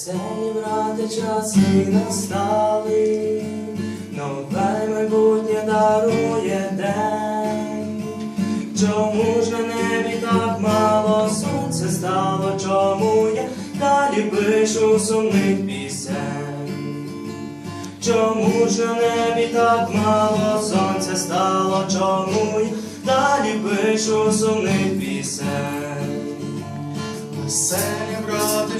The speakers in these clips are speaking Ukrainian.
Веселі брати часи настали, нове майбутнє дарує день. Чому ж на небі так мало сонце стало? Чому я далі пишу сумних пісень? Чому ж на небі так мало сонця стало? Чому я далі пишу сумних пісень?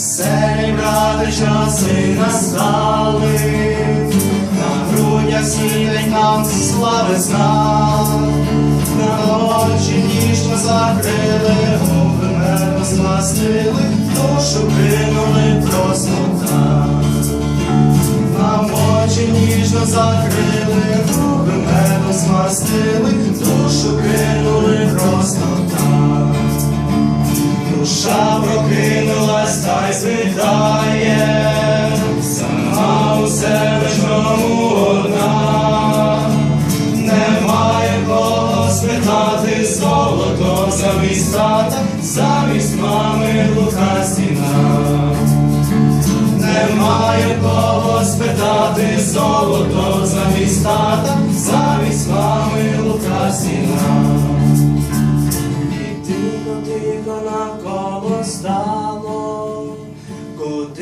Веселі брати часи настали, на грудях світить нам слави знак, на очі ніжно закрили, губи медом змастили, душу кинули просто так. Нам очі ніжно закрили, губи медом змастили, душу кинули просто так. Душа прокинулась та світає, сама у себе чому одна, немає кого спитати золото замість тата, замість мами глуха стіна. Немає кого спитати золото замість тата, замість мами глуха стіна.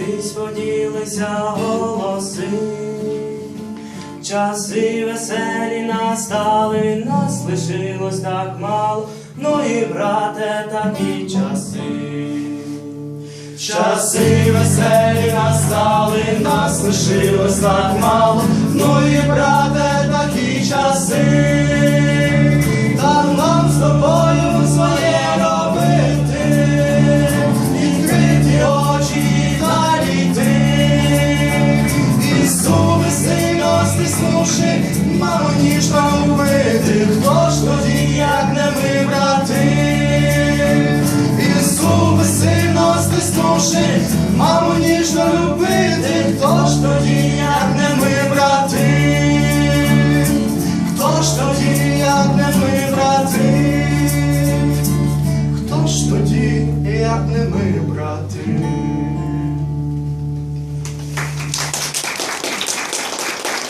Кудись поділися голоси, часи веселі настали, нас лишилось так мало, ну і брате, такі часи. Часи веселі настали, нас лишилось так мало, ну і брате, такі часи. Мамо ніжно вбити, хто ж тоді, як не ми, брати? І зуби сильно стиснувши, маму ніжно любити, хто ж тоді, як не ми, брати? Хто ж тоді, як не ми, брати? Хто ж тоді, як не ми?